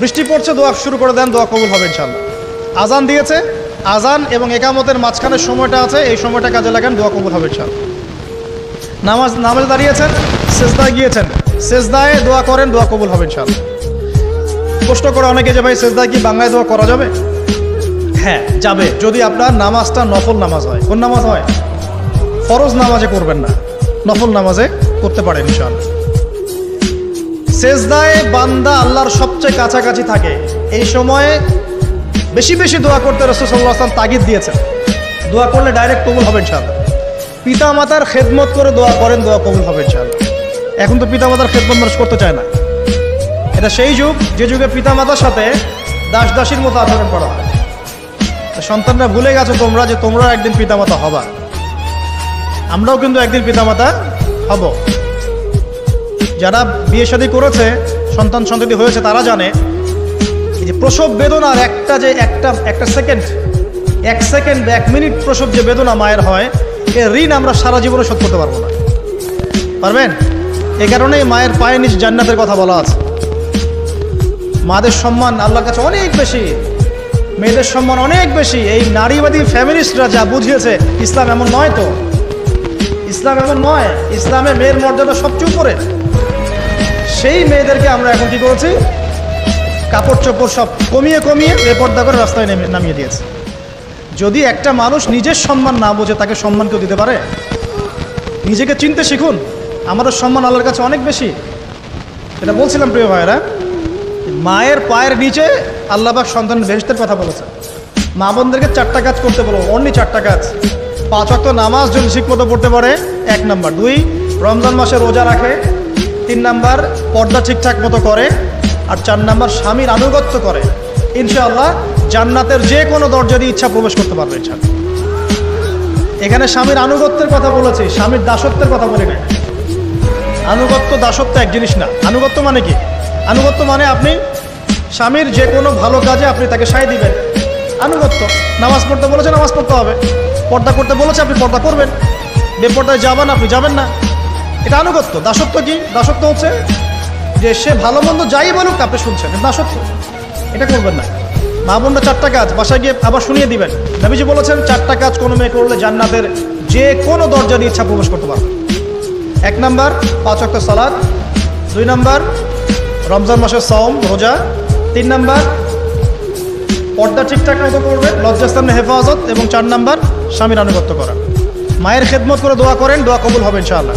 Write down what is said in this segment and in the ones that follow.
বৃষ্টি পড়ছে, দোয়া শুরু করে দেন, দোয়া কবুল হবে ইনশাল্লাহ আজান দিয়েছে, আজান এবং একামতের মাঝখানের সময়টা আছে, এই সময়টা কাজে লাগান, দোয়া কবুল হবে ইনশাল্লাহ নামাজ, নামাজে দাঁড়িয়েছেন, সেজদায় গিয়েছেন, সেজদায় দোয়া করেন, দোয়া কবুল হবে ইনশাল্লাহ প্রশ্ন করে অনেকে যে, ভাই, সেজদায় কি বাংলায় দোয়া করা যাবে? হ্যাঁ যাবে, যদি আপনার নামাজটা নফল নামাজ হয়। কোন নামাজ হয়? ফরজ নামাজে করবেন না, নফল নামাজে করতে পারেন ইনশাল্লাহ সেজদায় বান্দা আল্লাহর সবচেয়ে কাছাকাছি থাকে। এই সময়ে বেশি বেশি দোয়া করতে রসুল সাল্লাহ আসলাম তাগিদ দিয়েছেন। দোয়া করলে ডাইরেক্ট কবুল হবে ইনশাল্লাহ পিতা মাতার খেদমত করে দোয়া করেন, দোয়া কবুল হবে ইনশাল্লাহ এখন তো পিতা মাতার খেদমত মানুষ করতে চায় না। এটা সেই যুগ, যে যুগে পিতা মাতার সাথে দাস দাসীর মতো আচরণ করা হয়। সন্তানরা ভুলে গেছো তোমরা যে তোমরা একদিন পিতামাতা হবা। আমরাও কিন্তু একদিন পিতামাতা হব। যারা বিয়ে শাদী করেছে, সন্তান সন্ততি হয়েছে, তারা জানে যে প্রসব বেদনার একটা যে একটা একটা সেকেন্ড, এক সেকেন্ড এক মিনিট প্রসব যে বেদনা মায়ের হয়, এ ঋণ আমরা সারা জীবনে শোধ করতে পারব না। পারবেন? এ কারণেই মায়ের পায়ে নিজ জান্নাতের কথা বলা আছে। মাদের সম্মান আল্লাহর কাছে অনেক বেশি, মেয়েদের সম্মান অনেক বেশি। এই নারীবাদী ফ্যামিলিস্টরা যা বুঝিয়েছে, ইসলাম এমন নয় তো। ইসলাম এমন নয়, ইসলামে মেয়ের মর্যাদা সবচেয়ে উপরে। সেই মেয়েদেরকে আমরা এখন কি করেছি? কাপড় চোপড় সব কমিয়ে কমিয়ে বেপর্দা করে রাস্তায় নেমে নামিয়ে দিয়েছে। যদি একটা মানুষ নিজের সম্মান না বোঝে, তাকে সম্মান কেউ দিতে পারে? নিজেকে চিনতে শিখুন। আমাদের সম্মান আল্লাহর কাছে অনেক বেশি। এটা বলছিলাম প্রিয় ভাইয়েরা, মায়ের পায়ের নিচে আল্লাহবাক সন্তান বেহেস্তের কথা বলেছে। মা বোনদেরকে চারটা কাজ করতে বলো অনলি চারটা কাজ। পাঁচ অক্ট নামাজ যদি ঠিকমতো পড়তে পারে, এক নাম্বার। দুই, রমজান মাসে রোজা রাখে তিন নাম্বার, পর্দা ঠিকঠাক মতো করে। আর চার নাম্বার, স্বামীর আনুগত্য করে। ইনশাআল্লাহ জান্নাতের যে কোনো দরজা দিয়ে ইচ্ছা প্রবেশ করতে পারবে ইচ্ছা এখানে স্বামীর আনুগত্যের কথা বলেছি, স্বামীর দাসত্বের কথা বলি না আনুগত্য দাসত্ব এক জিনিস না। আনুগত্য মানে কি? আনুগত্য মানে আপনি স্বামীর যে কোনো ভালো কাজে আপনি তাকে সায় দিবেন। আনুগত্য। নামাজ পড়তে বলেছে, নামাজ পড়তে হবে। পর্দা করতে বলেছে, আপনি পর্দা করবেন। বেপর্দায় যাবেন, আপনি যাবেন না। এটা আনুগত্য। দাসত্ব কি? দাসত্ব হচ্ছে যে সে ভালো মন্দ যাই বলুক, আপনি শুনছেন। দাসত্ব। এটা করবেন না। মা বোনরা চারটা কাজ। বাসায় গিয়ে আবার শুনিয়ে দিবেন। নবীজি বলেছেন, চারটা কাজ কোনো মেয়ে করলে জান্নাতের যে কোনো দরজা দিয়ে ইচ্ছা প্রবেশ করতে পারবে। এক নাম্বার, পাঁচ অক্ট সালাদ দুই নাম্বার, রমজান মাসের সম রোজা। তিন নাম্বার, পর্দা ঠিকঠাক মতো করবে লজ্জাস্থানে হেফাজত। এবং চার নাম্বার, স্বামীর আনুগত্য করা। মায়ের খেদমত করে দোয়া করেন, দোয়া কবুল হবে ইনশাআল্লাহ।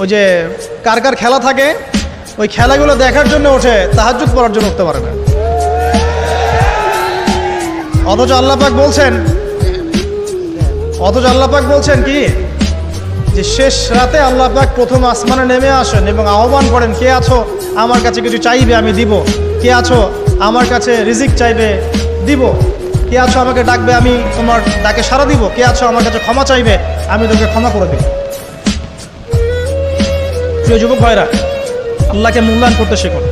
ওই যে কার কার খেলা থাকে, ওই খেলাগুলো দেখার জন্য ওঠে তাহাজুদ পড়ার জন্য উঠতে পারে না। অথচ আল্লাপাক বলছেন, অথচ আল্লাপাক বলছেন কি? যে শেষ রাতে আল্লাপাক প্রথম আসমানে নেমে আসেন এবং আহ্বান করেন, কে আছো? আমার কাছে কিছু চাইবে, আমি দিব। কে আছো? আমার কাছে রিজিক চাইবে, দিব। কে আছো? আমাকে ডাকবে, আমি তোমার ডাকে সাড়া দিব। কে আছো? আমার কাছে ক্ষমা চাইবে, আমি তোকে ক্ষমা করে দিব। প্রিয় যুবক ভাইরা, আল্লাহকে মূল্যায়ন করতে শিখুন।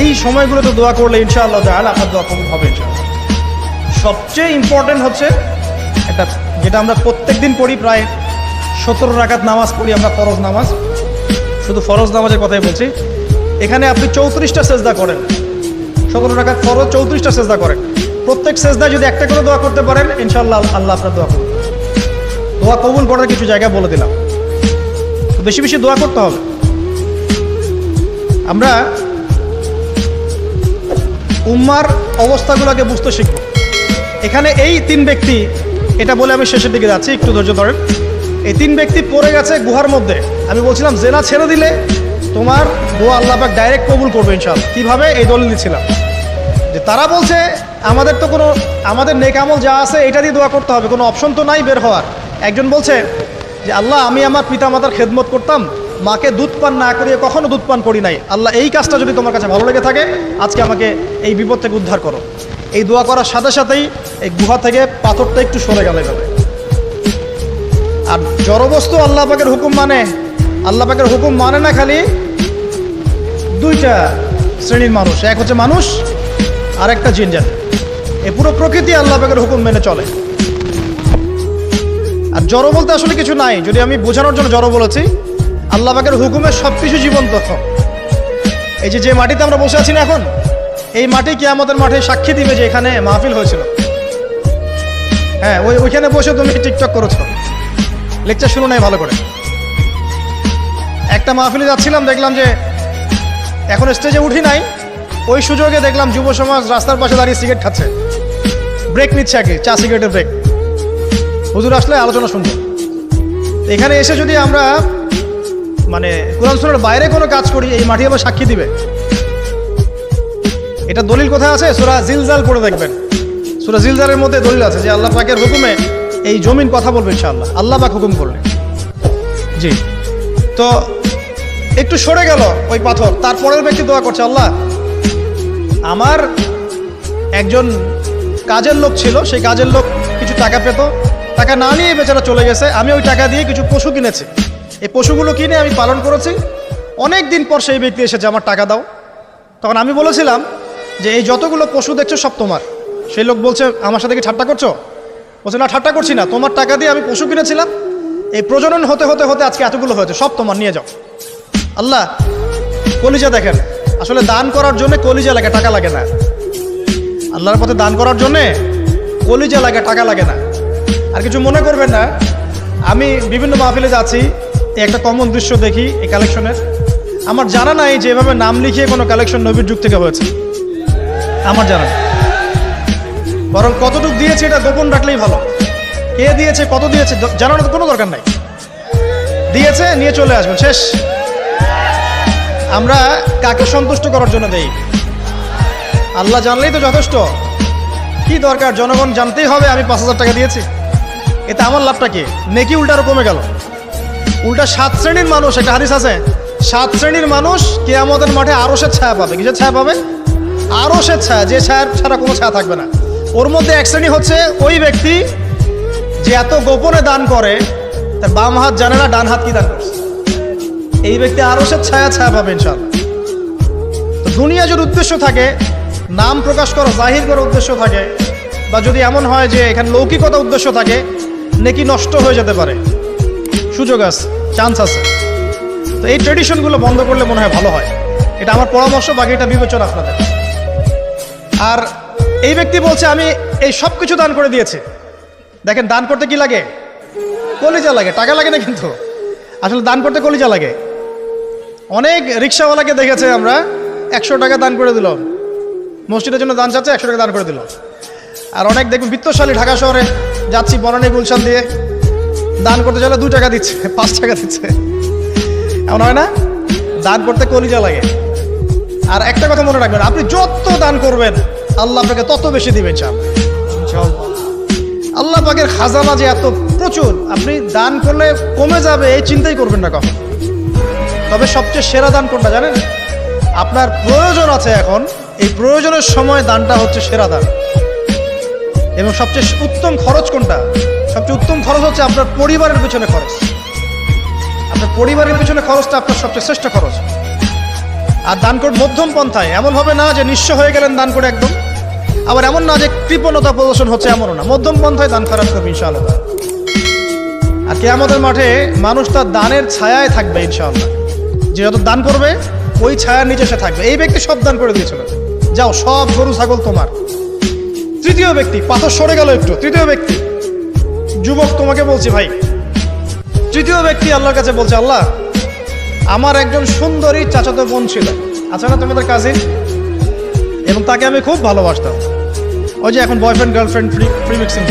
এই সময়গুলোতে দোয়া করলে ইনশাআল্লাহ তাহলে আপনার দোয়া কবুল হবে সবচেয়ে ইম্পর্টেন্ট হচ্ছে একটা, যেটা আমরা প্রত্যেক দিন পড়ি প্রায় সতেরো রাকাত নামাজ পড়ি আমরা, ফরজ নামাজ। শুধু ফরজ নামাজের কথাই বলছি। এখানে আপনি চৌত্রিশটা সেজদা করেন। সতেরো রাকাত ফরজ, চৌত্রিশটা সেজদা করেন। প্রত্যেক সেজদায় যদি একটা করে দোয়া করতে পারেন, ইনশাআল্লাহ আল্লাহ আপনার দোয়া করুন দোয়া কবুল করার কিছু জায়গা বলে দিলাম। বেশি বেশি দোয়া করতে হবে। আমরা উম্মার অবস্থাগুলোকে বুঝতে শিখব। এখানে এই তিন ব্যক্তি, এটা বলে আমি শেষের দিকে যাচ্ছি, একটু ধৈর্য ধরেন। এই তিন ব্যক্তি পড়ে গেছে গুহার মধ্যে। আমি বলছিলাম, জেনা ছেড়ে দিলে তোমার দোয়া আল্লাহ পাক ডাইরেক্ট কবুল করবে ইনশাল কীভাবে? এই দলিল দিচ্ছিলাম যে তারা বলছে, আমাদের তো কোনো, আমাদের নেকামল যা আছে, এটা দিয়ে দোয়া করতে হবে। কোনো অপশন তো নাই বের হওয়ার। একজন বলছে যে আল্লাহ, আমি আমার পিতা মাতার খেদমত করতাম, মাকে দুধ পান না করিয়ে কখনো দুধ পান করি নাই। আল্লাহ, এই কাজটা যদি তোমার কাছে ভালো লেগে থাকে, আজকে আমাকে এই বিপদ থেকে উদ্ধার করো। এই দোয়া করার সাথে সাথেই এই গুহা থেকে পাথরটা একটু সরে গেলে যাবে আর জড়বস্তু আল্লাহ পাকের হুকুম মানে আল্লাহ পাকের হুকুম মানে না খালি দুইটা শ্রেণির মানুষ, এক হচ্ছে মানুষ আর একটা জিনজাত এ পুরো প্রকৃতি আল্লাহ পাকের হুকুম মেনে চলে। জড়ো বলতে আসলে কিছু নাই। যদি আমি বোঝানোর জন্য জড়ো বলেছি, আল্লাহ পাকের হুকুমে সব কিছু জীবন্ত এই যে যে মাটিতে আমরা বসে আছি না এখন, এই মাটি কি আমাদের মাঠে সাক্ষী দিবে যে এখানে মাহফিল হয়েছিল। হ্যাঁ ওই ওইখানে বসে তুমি টিকটক করেছ? লেকচার শুরু নাই ভালো করে। একটা মাহফিলে যাচ্ছিলাম, দেখলাম যে এখন স্টেজে উঠি নাই। ওই সুযোগে দেখলাম যুব সমাজ রাস্তার পাশে দাঁড়িয়ে সিগারেট খাচ্ছে। ব্রেক নিচ্ছে আগে, চা সিগারেটের ব্রেক হুজুর আসলে আলোচনা শুনব। এখানে এসে যদি আমরা মানে কোরআন বাইরে কোনো কাজ করি, এই মাটি আবার সাক্ষী দিবে। এটা দলিল কোথায় আছে? সুরা জিলজাল পড়ে দেখবেন। সুরা জিলজালের মধ্যে দলিল আছে যে আল্লাহ পাকের হুকুমে এই জমিন কথা বলবে ইনশাআল্লাহ। আল্লাহ পাক হুকুম করলে জি। তো একটু সরে গেল ওই পাথর, তারপরের ব্যক্তি দোয়া করছে, আল্লাহ, আমার একজন কাজের লোক ছিল, সেই কাজের লোক কিছু টাকা পেত টাকা না নিয়ে বেচারা চলে গেছে, আমি ওই টাকা দিয়ে কিছু পশু কিনেছি। এই পশুগুলো কিনে আমি পালন করেছি। অনেক দিন পর সেই ব্যক্তি এসেছে আমার টাকা দাও। তখন আমি বলেছিলাম যে, এই যতগুলো পশু দেখছ সব তোমার। সেই লোক বলছে, আমার সাথে কি ঠাট্টা করছ? বলছে, না, ঠাট্টা করছি না। তোমার টাকা দিয়ে আমি পশু কিনেছিলাম। এই প্রজনন হতে হতে হতে আজকে এতগুলো হয়েছে, সব তোমার, নিয়ে যাও। আল্লাহ, কলিজা দেখেন। আসলে দান করার জন্য কলিজা লাগে, টাকা লাগে না। আল্লাহর পথে দান করার জন্যে কলিজা লাগে, টাকা লাগে না। আর কিছু মনে করবেন না, আমি বিভিন্ন মাহফিলে যাচ্ছি একটা কমন দৃশ্য দেখি এই কালেকশনের আমার জানা নাই যে এভাবে নাম লিখিয়ে কোনো কালেকশন নবীর যুগ থেকে হয়েছে। আমার জানা বরং কতটুকু দিয়েছে এটা গোপন রাখলেই ভালো। কে দিয়েছে, কত দিয়েছে জানানোর কোনো দরকার নাই। দিয়েছে, নিয়ে চলে আসবেন, শেষ। আমরা কাকে সন্তুষ্ট করার জন্য দেই? আল্লাহ জানলেই তো যথেষ্ট। কি দরকার? জনগণ জানতেই হবে, আমি পাঁচ হাজার টাকা দিয়েছি। এতে আমার লাভটা কি? নেকি উল্টারও কমে গেল। উল্টা সাত শ্রেণির মানুষ, একটা হাদিস আছে, সাত শ্রেণির মানুষ কে আমাদের মাঠে আরও সে ছায়া পাবে। কিসের ছায়া পাবে? আরও সে ছায়া, যে ছায়ার ছাড়া কোনো ছায়া থাকবে না। ওর মধ্যে এক শ্রেণি হচ্ছে ওই ব্যক্তি যে এত গোপনে দান করে, তার বাম হাত জানে না, ডান হাত কি দান করছে। এই ব্যক্তি আরও সে ছায়া ছায়া পাবে ইনশাল্লাহ তো দুনিয়া যদি উদ্দেশ্য থাকে, নাম প্রকাশ করা, জাহির করার উদ্দেশ্য থাকে, বা যদি এমন হয় যে এখানে লৌকিকতা উদ্দেশ্য থাকে নেকি নষ্ট হয়ে যেতে পারে। সুযোগ আছে চান্স আছে। তো এই ট্রেডিশনগুলো বন্ধ করলে মনে হয় ভালো হয়। এটা আমার পরামর্শ বাকি এটা বিবেচনা আপনাদের। আর এই ব্যক্তি বলছে, আমি এই সব কিছু দান করে দিয়েছি। দেখেন, দান করতে কি লাগে? কলিজা লাগে। টাকা লাগে না কিন্তু। আসলে দান করতে কলিজা লাগে। অনেক রিক্সাওয়ালাকে দেখেছে আমরা, একশো টাকা দান করে দিল মসজিদের জন্য দান চাচ্ছে, একশো টাকা দান করে দিল আর অনেক দেখবেন, বিত্তশালী ঢাকা শহরে যাচ্ছি বনানী গুলশান দিয়ে। দান করতে চলে দুই টাকা দিচ্ছে পাঁচ টাকা দিচ্ছে। এমন হয় না? দান করতে কলিজা লাগে। আর একটা কথা মনে রাখবেন আপনি যত দান করবেন আল্লাহ আপনাকে তত বেশি দিবেন চান। আল্লাহ পাকের খাজানা যে এত প্রচুর আপনি দান করলে কমে যাবে এই চিন্তাই করবেন না কখন। তবে সবচেয়ে সেরা দান কোনটা জানেন? আপনার প্রয়োজন আছে এখন এই প্রয়োজনের সময় দানটা হচ্ছে সেরা দান। এবং সবচেয়ে উত্তম খরচ কোনটা? সবচেয়ে উত্তম খরচ হচ্ছে আপনার পরিবারের পিছনে খরচ। আপনার পরিবারের পিছনে খরচটা আপনার সবচেয়ে শ্রেষ্ঠ খরচ। আর দান মধ্যম পন্থায়। এমন হবে না যে নিঃস্ব হয়ে গেলেন দান করে একদম। আবার এমন না যে কৃপণতা প্রদর্শন হচ্ছে এমনও না। মধ্যম পন্থায় দান খারাপ করবে ইনশাআল্লাহ। আর কে আমাদের মাঠে মানুষ তার দানের ছায়ায় থাকবে ইনশাআল্লাহ। যে যত দান করবে, ওই ছায়ার নিচে সে থাকবে। এই ব্যক্তি সব দান করে দিয়েছিল। যাও, সব গরু, ছাগল তোমার। তৃতীয় ব্যক্তি, পাথর সরে গেল একটু, তৃতীয় ব্যক্তি। যুবক, তোমাকে বলছি ভাই, তৃতীয় ব্যক্তি আল্লাহর কাছে বলছে, আল্লাহ, আমার একজন সুন্দরী চাচাতো বোন ছিল। আচ্ছা না, তোমাদের কাজিন এবং তাকে আমি খুব ভালোবাসতাম। ওই যে এখন boyfriend girlfriend free free mixing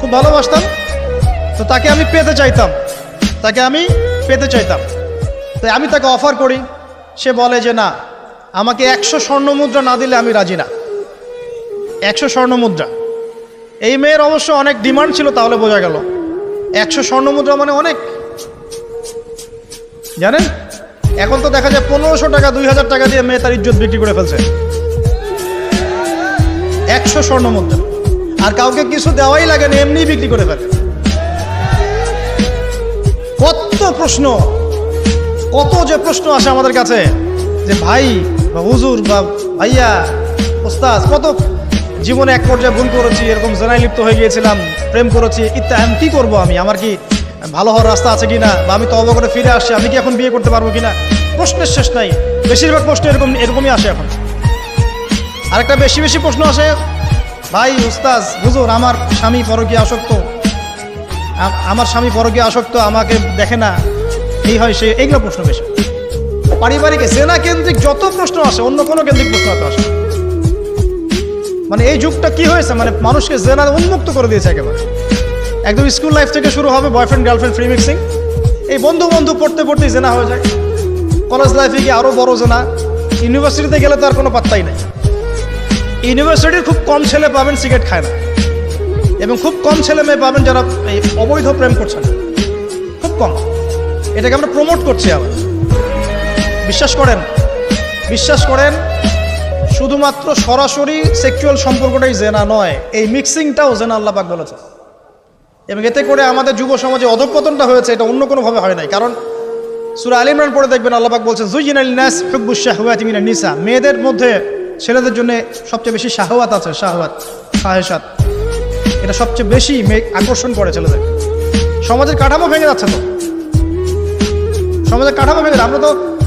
খুব ভালোবাসতাম। তো তাকে আমি পেতে চাইতাম। তাকে আমি পেতে চাইতাম। তাই আমি তাকে অফার করি। সে বলে যে, না, আমাকে একশো স্বর্ণ মুদ্রা না দিলে আমি রাজি না। একশো স্বর্ণ মুদ্রা। এই মেয়ের অবশ্য অনেক ডিমান্ড ছিল, তাহলে বোঝা গেল। একশো স্বর্ণ মুদ্রা মানে অনেক। জানেন? এখন তো দেখা যায় পনেরোশো টাকা, দুই হাজার টাকা দিয়ে মেয়ে তার ইজ্জত বিক্রি করে ফেলছে। একশো স্বর্ণ মধ্যে আর কাউকে কিছু দেওয়াই লাগে না এমনি বিক্রি করে ফেলে। কত প্রশ্ন, কত যে প্রশ্ন আসে আমাদের কাছে যে, ভাই বা হুজুর বা ভাইয়া, ওস্তাদ, কত জীবনে এক পর্যায়ে ভুল করেছি, এরকম জেনায় লিপ্ত হয়ে গিয়েছিলাম, প্রেম করেছি ইত্যা আমি কি করব আমি? আমার কি ভালো হওয়ার রাস্তা আছে কিনা? বা আমি তবা করে ফিরে আসছি, আমি কি এখন বিয়ে করতে পারব কিনা? প্রশ্নের শেষ নাই। বেশিরভাগ প্রশ্ন এরকম, এরকমই আসে এখন। আরেকটা বেশি বেশি প্রশ্ন আসে, ভাই উস্তাজ হুজুর, আমার স্বামী পরকীয় আসক্ত। আমার স্বামী পরকীয় আসক্ত, আমাকে দেখে না। এই হয় সে এইগুলো প্রশ্ন বেশি। পারিবারিক সেনা কেন্দ্রিক যত প্রশ্ন আসে, অন্য কোনো কেন্দ্রিক প্রশ্ন আসে মানে এই যুগটা কি হয়েছে? মানে মানুষকে জেনার উন্মুক্ত করে দিয়েছে একেবারে। একদম স্কুল লাইফ থেকে শুরু হবে বয়ফ্রেন্ড গার্লফ্রেন্ড ফ্রি মিক্সিং এই বন্ধু বন্ধু পড়তে পড়তেই জেনা হয়ে যায়। কলেজ লাইফে গিয়ে আরও বড় জেনা। ইউনিভার্সিটিতে গেলে তো আর কোনো পাত্তাই নাই। ইউনিভার্সিটির খুব কম ছেলে পাবেন সিগারেট খায় না। এবং খুব কম ছেলে মেয়ে পাবেন যারা এই অবৈধ প্রেম করছে না। খুব কম। এটাকে আমরা প্রমোট করছি আবার। বিশ্বাস করেন। বিশ্বাস করেন শুধুমাত্র সরাসরি সেক্সুয়াল সম্পর্কটাই জেনা নয়, এই মিক্সিংটাও জেনা আল্লাহ পাক বলেছে এবং এতে করে আমাদের যুব সমাজে অধপতনটা হয়েছে, এটা অন্য কোনোভাবে হয় নাই। কারণ সুরা আলী ইমরান পড়ে দেখবেন আল্লাহ পাক বলছেন জুইন আল নাস হুব্বুশ শাহওয়াতি মিনান নিসা। মেয়েদের মধ্যে ছেলেদের জন্য সবচেয়ে বেশি শাহওয়াত আছে, শাহওয়াত সাহেসাত এটা সবচেয়ে বেশি আকর্ষণ করে ছেলেদের। সমাজের কাঠামো ভেঙে যাচ্ছে তো। সমাজের কাঠামো ভেঙে আমরা তো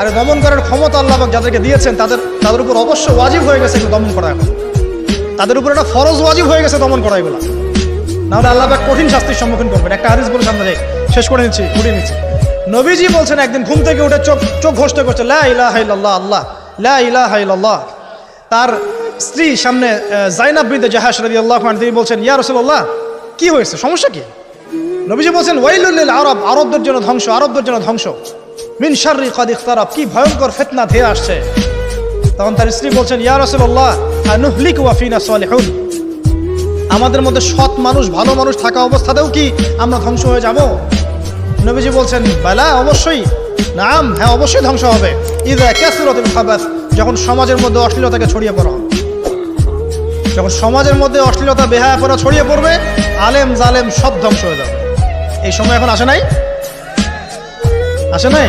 আরে দমন করার ক্ষমতা আল্লাহ যাদেরকে দিয়েছেন, তাদের তাদের উপর অবশ্য ওয়াজিব হয়ে গেছে দমন করা এখন। তাদের উপর একটা ফরজ ওয়াজিব হয়ে গেছে দমন করা এগুলো। নাহলে আল্লাহ কঠিন শাস্তির সম্মুখীন করবেন। একটা হাদিস বলে সামনে শেষ করে নিচ্ছি উঠিয়ে নিচ্ছি। নবীজি বলছেন, একদিন ঘুম থেকে উঠে চোখ চোখ ঘষতে করছে, লা ইলাহা আল্লাহ, লা ইলাহা তার স্ত্রী সামনে জাইনাব বিনতে জাহাজ রাদিয়াল্লাহু আনহা, তিনি বলছেন, ইয়া রাসূলুল্লাহ, কি হয়েছে? সমস্যা কি? নবীজি বলছেন, ওয়াইলুল আরব, আরবদের জন্য ধ্বংস, আরবদের জন্য ধ্বংস। মিন শাররি কাদ ইখতারাব, কি ভয়ঙ্কর ফিতনা ধেয়ে আসছে। তখন তার স্ত্রী বলছেন, ইয়া রাসূলুল্লাহ, আনুহলিক ওয়া ফিনা সালিহুন? আমাদের মধ্যে সৎ মানুষ, ভালো মানুষ থাকা অবস্থাতেও কি আমরা ধ্বংস হয়ে যাব? নবীজি বলছেন, বালা, অবশ্যই। নাম হ্যাঁ অবশ্যই ধ্বংস হবে। ইদা কাসরাতুল খাবাস, যখন সমাজের মধ্যে অশ্লীলতাকে ছড়িয়ে পড়া। যখন সমাজের মধ্যে অশ্লীলতা বেহায়া পড়া ছড়িয়ে পড়বে, আলেম জালেম সব ধ্বংস হয়ে যাবে। এই সময় এখন আসে নাই? আসে নাই?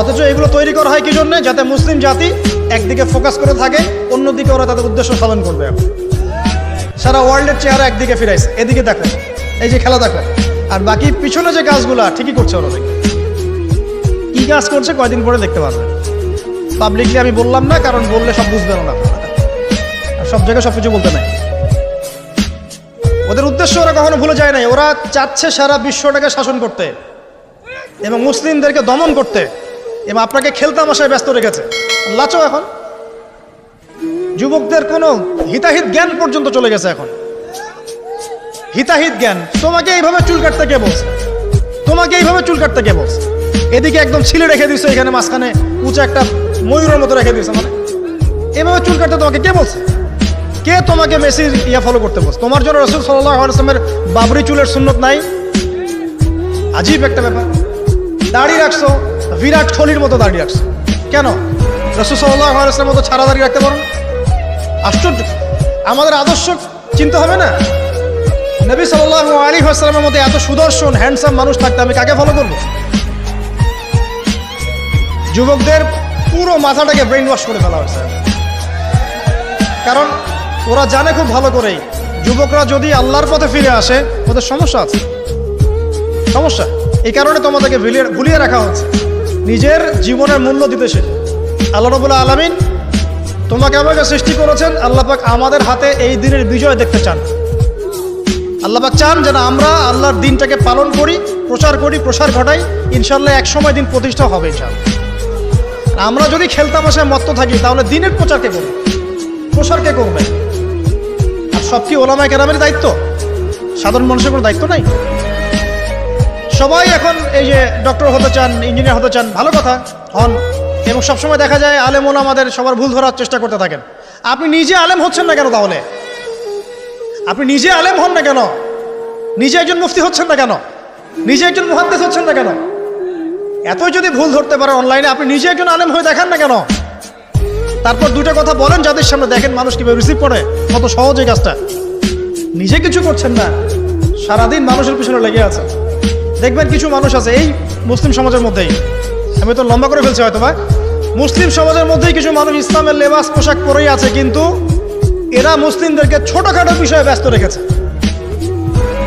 অথচ এগুলো তৈরি করা হয় কি জন্য যাতে মুসলিম জাতি একদিকে ফোকাস করে থাকে, অন্যদিকে ওরা তাদের উদ্দেশ্য সাধন করবে। সারা ওয়ার্ল্ডের চেহারা একদিকে ফিরাইছে। এদিকে দেখো, এই যে খেলা দেখো, আর বাকি পিছনে যে কাজগুলো, ঠিকই করছে ওরা কি কাজ করছে কয়দিন পরে দেখতে পারবে। পাবলিকলি আমি বললাম না, কারণ বললে সব বুঝবেন না আপনারা। সব জায়গায় সব কিছু বলতে নাই। ওদের উদ্দেশ্য ওরা কখনো ভুলে যায় নাই। ওরা চাচ্ছে সারা বিশ্বটাকে শাসন করতে এবং মুসলিমদেরকে দমন করতে। এবং আপনাকে খেলতামশায় ব্যস্ত রেখেছে। লাচো এখন। যুবকদের কোনো হিতাহিত জ্ঞান পর্যন্ত চলে গেছে এখন। হিতাহিত জ্ঞান। তোমাকে এইভাবে চুল কাটতে কে বলছে? তোমাকে এইভাবে চুল কাটতে কে বলছে? এদিকে একদম ছিলে রেখে দিছো এখানে মাঝখানে উঁচা একটা ময়ূরের মতো রেখে দিয়েছে মানে এভাবে চুল কাটতে তোমাকে কে বলছে? কে তোমাকে মেসির ইয়া ফলো করতে বলছে? তোমার জন্য রসুল সাল্লাহ আসলামের বাবরি চুলের সুন্নত নাই? আজীব একটা ব্যাপার। দাড়ি রাখছো বিরাট কোহলির মতো দাঁড়িয়ে রাখছো কেন? রসুল সাল্লাহ আসলামের মতো ছাড়া দাঁড়িয়ে রাখতে পারো আশ্চর্য। আমাদের আদর্শ চিন্তা হবে না? নবী সাল্লাহ আলী আসসালামের মতো এত সুদর্শন হ্যান্ডসাম মানুষ থাকতে আমি কাকে ফলো করব? যুবকদের পুরো মাথাটাকে ব্রেন ওয়াশ করে ফেলা হয়েছে। কারণ ওরা জানে খুব ভালো করেই, যুবকরা যদি আল্লাহর পথে ফিরে আসে, ওদের সমস্যা আছে। সমস্যা। এই কারণে তোমাদেরকে ভুলিয়ে রাখা হচ্ছে নিজের জীবনের মূল্য দিতে সে আল্লাহ রবুল্লা আলমিন তোমাকে আমাকে সৃষ্টি করেছেন, আল্লাহ পাক আমাদের হাতে এই দিনের বিজয় দেখতে চান। আল্লাহ পাক চান যেন আমরা আল্লাহর দিনটাকে পালন করি, প্রচার করি, প্রসার ঘটাই। ইনশাল্লাহ এক সময় দিন প্রতিষ্ঠা হবে আর আমরা যদি খেলতামাশায় মত্ত থাকি, তাহলে দিনের প্রচার কে করবে? প্রসার কে করবে? আর সব কি ওলামায় কেরামের দায়িত্ব? সাধারণ মানুষের কোনো দায়িত্ব নাই? সবাই এখন এই যে ডক্টর হতে চান ইঞ্জিনিয়ার হতে চান, ভালো কথা, হন। এবং সবসময় দেখা যায় আলেম আমাদের সবার ভুল ধরার চেষ্টা করতে থাকেন। আপনি নিজে আলেম হচ্ছেন না কেন তাহলে? আপনি নিজে আলেম হন না কেন? নিজে একজন মুফতি হচ্ছেন না কেন? নিজে একজন মুহাদ্দেস হচ্ছেন না কেন? এতই যদি ভুল ধরতে পারে অনলাইনে আপনি নিজে একজন আলেম হয়ে দেখান না কেন? তারপর দুটো কথা বলেন, যাদের সামনে দেখেন মানুষ কীভাবে রিসিভ করে, কত সহজ এই কাজটা। নিজে কিছু করছেন না, সারাদিন মানুষের পিছনে লেগে আছে দেখবেন কিছু মানুষ আছে, এই মুসলিম সমাজের মধ্যেই। আমি তো লম্বা করে ফেলছি হয়তো বা। মুসলিম সমাজের মধ্যেই কিছু মানুষ ইসলামের লেবাস, পোশাক পরেই আছে, কিন্তু এরা মুসলিমদেরকে ছোটখাটো বিষয়ে ব্যস্ত রেখেছে।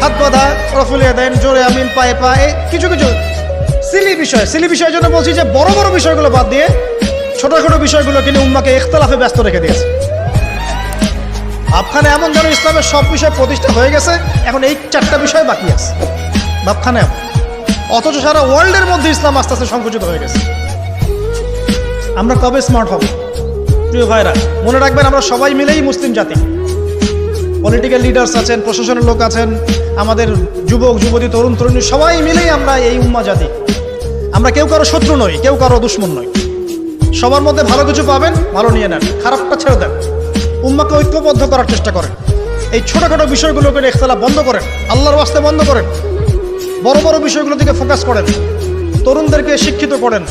হাত বাঁধা রফুলিয়ে দেন, জোরে আমিন, পায়ে পায়ে কিছু কিছু সিলি বিষয়। সিলি বিষয়ের জন্য বলছি যে, বড় বড় বিষয়গুলো বাদ দিয়ে ছোট ছোট বিষয়গুলোকে নিয়ে উম্মাকে ইখতলাফে ব্যস্ত রেখে দিয়েছে। ভাবখানে এমন যেন ইসলামের সব বিষয় প্রতিষ্ঠা হয়ে গেছে, এখন এই চারটা বিষয় বাকি আছে। ভাবখানে এমন। অথচ সারা ওয়ার্ল্ডের মধ্যে ইসলাম আস্তে আস্তে সংকুচিত হয়ে গেছে। আমরা কবে স্মার্ট হব? প্রিয় ভাইরা, মনে রাখবেন আমরা সবাই মিলেই মুসলিম জাতি। পলিটিক্যাল লিডার্স আছেন, প্রশাসনের লোক আছেন, আমাদের যুবক, যুবতী, তরুণ, তরুণী, সবাই মিলেই আমরা এই উম্মা জাতি। আমরা কেউ কারও শত্রু নই, কেউ কারও দুশ্মন নই। সবার মধ্যে ভালো কিছু পাবেন, ভালো নিয়ে নেন, খারাপটা ছেড়ে দেন। উম্মাকে ঐক্যবদ্ধ করার চেষ্টা করেন। এই ছোটোখাটো বিষয়গুলোকে ইখতলাফ বন্ধ করেন, আল্লাহর ওয়াস্তে বন্ধ করেন। বড় বড় বিষয়গুলোর দিকে ফোকাস করেন। তরুণদেরকে শিক্ষিত করেন।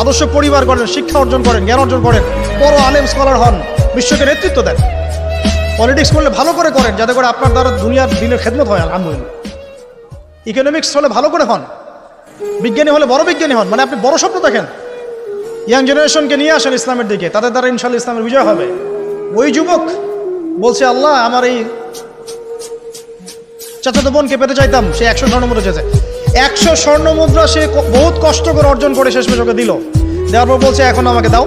আদর্শ পরিবার করেন শিক্ষা অর্জন করেন, জ্ঞান অর্জন করেন। বড় আলেম স্কলার হন, বিশ্বকে নেতৃত্ব দেন। পলিটিক্স করলে ভালো করে করেন, যাতে করে আপনার দ্বারা দুনিয়ার দিনের খেদমত হয়, আলহামদুলিল্লাহ। ইকোনমিক্স হলে ভালো করে হন। বিজ্ঞানী হলে বড় বিজ্ঞানী হন মানে আপনি বড় স্বপ্ন দেখেন। ইয়াং জেনারেশনকে নিয়ে আসেন ইসলামের দিকে, তাদের দ্বারা ইনশাল্লাহ ইসলামের বিজয় হবে। ওই যুবক বলছে, আল্লাহ, আমার এই চাচাতো বোনকে পেতে চাইতাম, সে একশো স্বর্ণ মুদ্রা চেয়েছে। একশো স্বর্ণ মুদ্রা সে বহুত কষ্ট করে অর্জন করে শেষমেশ ওকে দিল। দেওয়ার পর বলছে, এখন আমাকে দাও।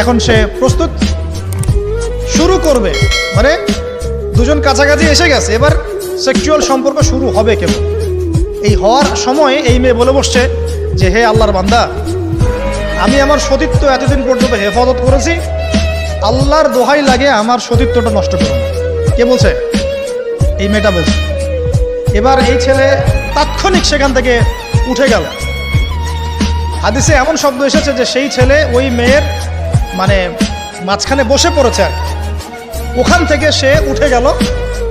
এখন সে প্রস্তুত, শুরু করবে। মানে দুজন কাছাকাছি এসে গেছে, এবার সেক্সুয়াল সম্পর্ক শুরু হবে কেবল। এই হওয়ার সময় এই মেয়ে বলে বসছে যে, হে আল্লাহর বান্দা, আমি আমার সতীত্ব এতদিন পর্যন্ত হেফাজত করেছি, আল্লাহর দোহাই লাগে আমার সতীত্বটা নষ্ট করো। কে বলছে? এই মেয়েটা বলছে এবার এই ছেলে তাৎক্ষণিক সেখান থেকে উঠে গেল। হাদিসে এমন শব্দ এসেছে যে সেই ছেলে ওই মেয়ের মানে মাঝখানে বসে পড়েছে আর ওখান থেকে সে উঠে গেল।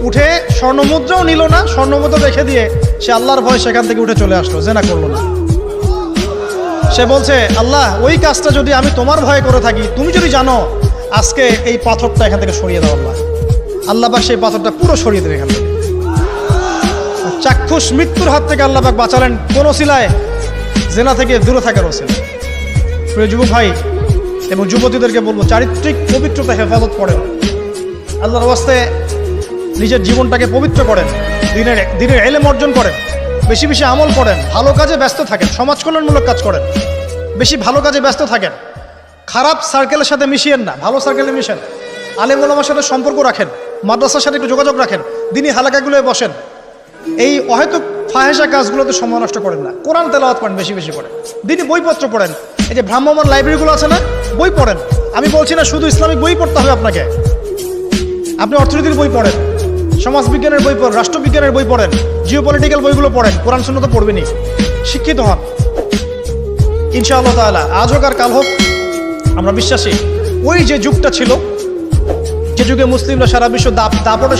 উঠে স্বর্ণমুদ্রাও নিল না, স্বর্ণমুদ্রা রেখে দিয়ে সে আল্লাহর ভয় সেখান থেকে উঠে চলে আসলো, জেনা করল না। সে বলছে, আল্লাহ, ওই কাজটা যদি আমি তোমার ভয়ে করে থাকি, তুমি যদি জানো, আজকে এই পাথরটা এখান থেকে সরিয়ে দাও আল্লাহ। আল্লাহ পাক সেই পাথরটা পুরো সরিয়ে দেবে এখান থেকে। চাক্ষুষ মৃত্যুর হাত থেকে আল্লাহ পাক বাঁচালেন কোন শিলায় জেনা থেকে দূরে থাকার ওসিলা প্রিয় যুবক ভাই এবং যুবতীদেরকে বলব, চারিত্রিক পবিত্রতা হেফাজত করেন। আল্লাহর ওয়াস্তে নিজের জীবনটাকে পবিত্র করেন, দিনের দিনের এলেম অর্জন করেন, বেশি বেশি আমল করেন, ভালো কাজে ব্যস্ত থাকেন, সমাজ কল্যাণমূলক কাজ করেন, বেশি ভালো কাজে ব্যস্ত থাকেন। খারাপ সার্কেলের সাথে মিশিয়েন না, ভালো সার্কেলে মিশেন। আলেম সাথে সম্পর্ক রাখেন। মাদ্রাসার সাথে একটু যোগাযোগ রাখেন। দিনই হালাকাগুলোয় বসেন। এই অহেতুক ফাহেসা কাজগুলোতে সময় নষ্ট করেন না। কোরআন তেলাওয়াত করেন, বেশি বেশি করে দিনই বইপত্র পড়েন। এই যে ভ্রাম্যমান লাইব্রেরিগুলো আছে না, বই পড়েন। আমি বলছি না শুধু ইসলামিক বই পড়তে হবে আপনাকে। আপনি অর্থনীতির বই পড়েন, সমাজবিজ্ঞানের বই পড়েন, রাষ্ট্রবিজ্ঞানের বই পড়েন জিও পলিটিক্যাল বইগুলো পড়েন, কোরআন শূন্য তো পড়বেনি শিক্ষিত হন। ইনশাআল্লাহ তাআলা, আজ হোক আর কাল হোক, আমরা বিশ্বাসী। ওই যে যুগটা ছিল যে যুগে মুসলিমরা সারা বিশ্ব দাপ দাপটে